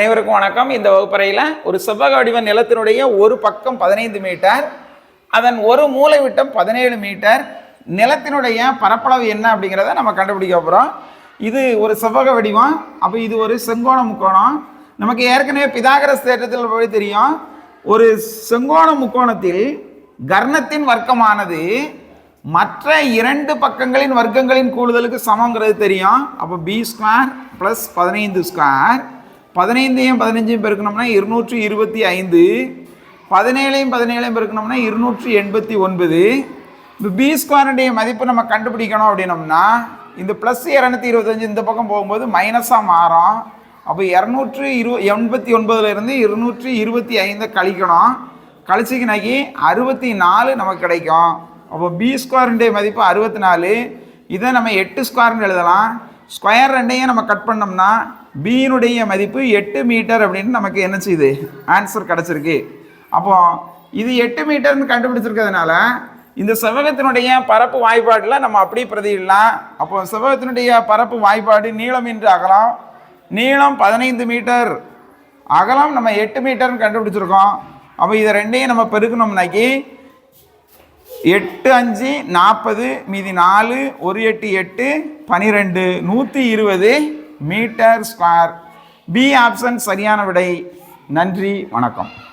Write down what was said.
அனைவருக்கும் வணக்கம். இந்த வகுப்பறையில் ஒரு செவ்வக வடிவ நிலத்தினுடைய ஒரு பக்கம் பதினைந்து மீட்டர் அதன் ஒரு மூலை விட்டம் பதினேழு மீட்டர். நிலத்தினுடைய பரப்பளவு என்ன அப்படிங்கிறத நம்ம கண்டுபிடிக்க போகிறோம் இது ஒரு செவ்வக வடிவம். அப்போ இது ஒரு செங்கோண முக்கோணம். நமக்கு ஏற்கனவே பிதாகரஸ் தேற்றத்தில் போய் தெரியும். ஒரு செங்கோண முக்கோணத்தில் கர்ணத்தின் வர்க்கமானது மற்ற இரண்டு பக்கங்களின் வர்க்கங்களின் கூடுதலுக்கு சமங்கிறது தெரியும். அப்போ பி ஸ்கொயர் ப்ளஸ் பதினைந்து ஸ்கொயர் பதினைந்தையும் பதினஞ்சையும் பெருக்கணும்னா இருநூற்றி இருபத்தி ஐந்து பதினேழையும் பதினேழையும் பெருக்கணும்னா இருநூற்றி எண்பத்தி ஒன்பது. இப்போ பி ஸ்கொயருடைய மதிப்பு நம்ம கண்டுபிடிக்கணும் அப்படின்னம்னா இந்த ப்ளஸ் இரநூத்தி இருபத்தஞ்சு இந்த பக்கம் போகும்போது மைனஸாக மாறும். அப்போ இரநூற்றி இரு எண்பத்தி ஒன்பதுலேருந்து இருநூற்றி இருபத்தி ஐந்தை கழிக்கணும். கழிச்சிக்கினாக்கி அறுபத்தி நாலு நமக்கு கிடைக்கும். அப்போ பி ஸ்கொயருடைய மதிப்பு அறுபத்தி நாலு. இதை நம்ம எட்டு ஸ்கொயர்னு எழுதலாம். ஸ்கொயர் ரெண்டையும் நம்ம கட் பண்ணோம்னா பியினுடைய மதிப்பு எட்டு மீட்டர் அப்படின்னு நமக்கு என்ன செய்யுது? ஆன்சர் கிடச்சிருக்கு. அப்போ இது எட்டு மீட்டர்னு கண்டுபிடிச்சிருக்கிறதுனால இந்த செவ்வகத்தினுடைய பரப்பு வாய்ப்பாடில் நம்ம அப்படியே பிரதியிடலாம். அப்போ செவ்வகத்தினுடைய பரப்பு வாய்ப்பாடு நீளம் என்று அகலம் நீளம் பதினைந்து மீட்டர். அகலம் நம்ம எட்டு மீட்டர்னு கண்டுபிடிச்சிருக்கோம். அப்போ இதை ரெண்டையும் நம்ம பெருக்கணும்னாக்கி எட்டு அஞ்சு நாற்பது மீதி நாலு ஒரு எட்டு எட்டு பனிரெண்டு நூற்றி இருபது மீட்டர் ஸ்கொயர். பி ஆப்ஷன் சரியான விடை. நன்றி வணக்கம்.